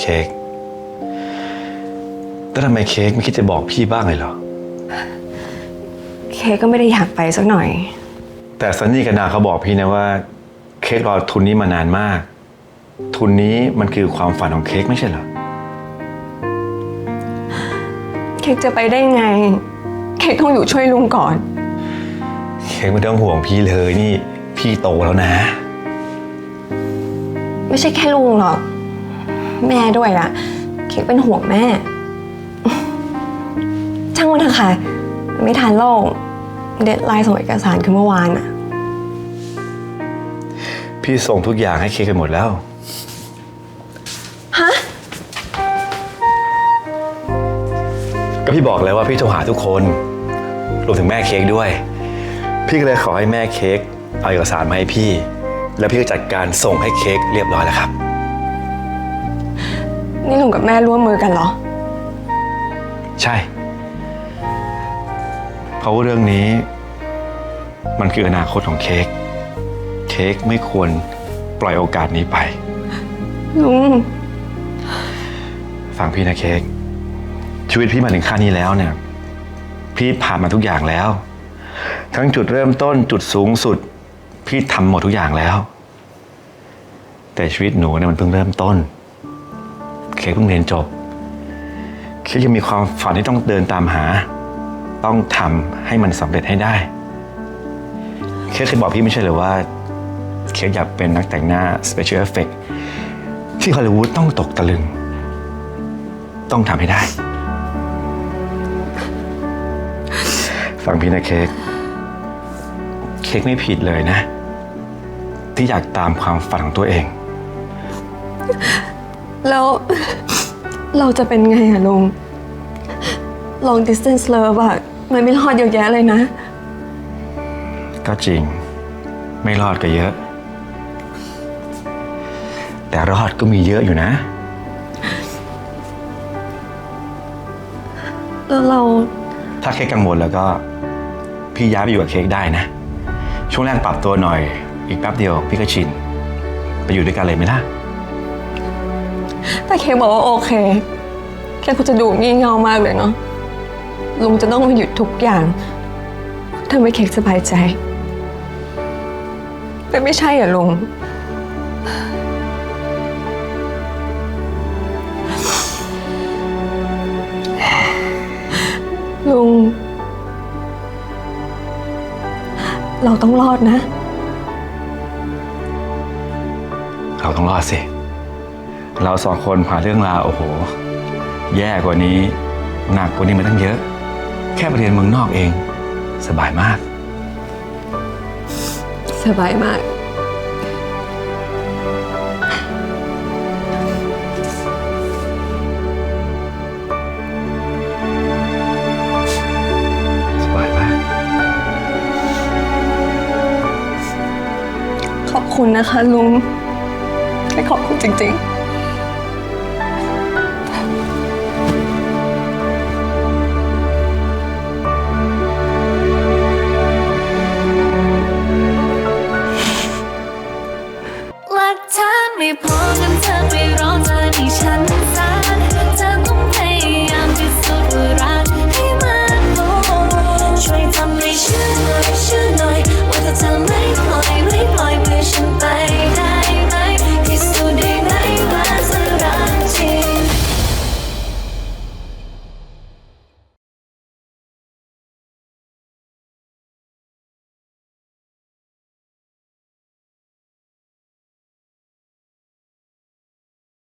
เค้กแล้วทำไมเค้กไม่คิดจะบอกพี่บ้างเลยเหรอ เคกก็ไม่ได้อยากไปสักหน่อย แต่ซันนี่กับนาเขาบอกพี่นะว่า เค้กรอทุนนี้มานานมาก ทุนนี้มันคือความฝันของเค้กไม่ใช่เหรอ เค้กจะไปได้ไง เค้กต้องอยู่ช่วยลุงก่อน เค้กไม่ต้องห่วงพี่เลยนี่ พี่โตแล้วนะ ไม่ใช่แค่ลุงหรอก แม่ด้วยล่ะเค้กเป็นห่วงแม่ ช่างมันเถอะค่ะ ไม่ทันโลกเดดไลน์ส่งเอกสารคือเมื่อวานอะพี่ส่งทุกอย่างให้เค้กไปหมดแล้ว ฮะ ก็พี่บอกแล้วว่าพี่โทรหาทุกคน รวมถึงแม่เค้กด้วย พี่ก็เลยขอให้แม่เค้กเอาเอกสารมาให้พี่ แล้วพี่ก็จัดการส่งให้เค้กเรียบร้อยแล้วครับ นี่ลุงกับแม่ร่วมมือกันเหรอ ใช่ เพราะว่าเรื่องนี้ มันคืออนาคตของเค้ก เค้กไม่ควรปล่อยโอกาสนี้ไป ลุง ฟังพี่นะเค้ก ชีวิตพี่มาถึงขั้นนี้แล้วเนี่ย พี่ผ่านมาทุกอย่างแล้ว ทั้งจุดเริ่มต้นจุดสูงสุด พี่ทำหมดทุกอย่างแล้ว แต่ชีวิตหนูเนี่ยมันเพิ่งเริ่มต้น เค้กเพิ่งเรียนจบเค้กยังมีความฝันที่ต้องเดินตามหา ต้องทำให้มันสำเร็จให้ได้ เค้กเคยบอกพี่ไม่ใช่เหรือว่า เค้กอยากเป็นนักแต่งหน้า Special Effect ที่ฮอลลีวูดต้องตกตะลึง ต้องทำให้ได้ ฟังพี่นะเค้กเค้กไม่ผิดเลยนะ ที่อยากตามความฝันของตัวเอง แล้ว เราจะเป็นไงอะลุง long distance love อะมันไม่รอดเยอะแยะเลยนะ ก็จริง ไม่รอดก็เยอะ แต่รอดก็มีเยอะอยู่นะ แล้วเรา ถ้าเค้กกังวลแล้วก็ พี่ย้ายไปอยู่กับเค้กได้นะ ช่วงแรกปรับตัวหน่อย อีกแป๊บเดียวพี่ก็ชิน ไปอยู่ด้วยกันเลยไหมล่ะ แต่เคกบอกว่าโอเค แค่คุณจะดูงี่เง่ามากเลยเนาะลุงจะต้องมาหยุดทุกอย่างทำให้เค้กสบายใจ แต่ไม่ใช่อะลุงลุง เราต้องรอดนะ เราต้องรอดสิ เราสองคนผ่านเรื่องราวโอ้โห แย่กว่านี้ หนักกว่านี้มาตั้งเยอะ แค่ไปเรียนเมืองนอกเอง สบายมาก สบายมาก สบายมาก ขอบคุณนะคะลุงแค่ขอบคุณจริงๆ ไม่พอกันเธอไป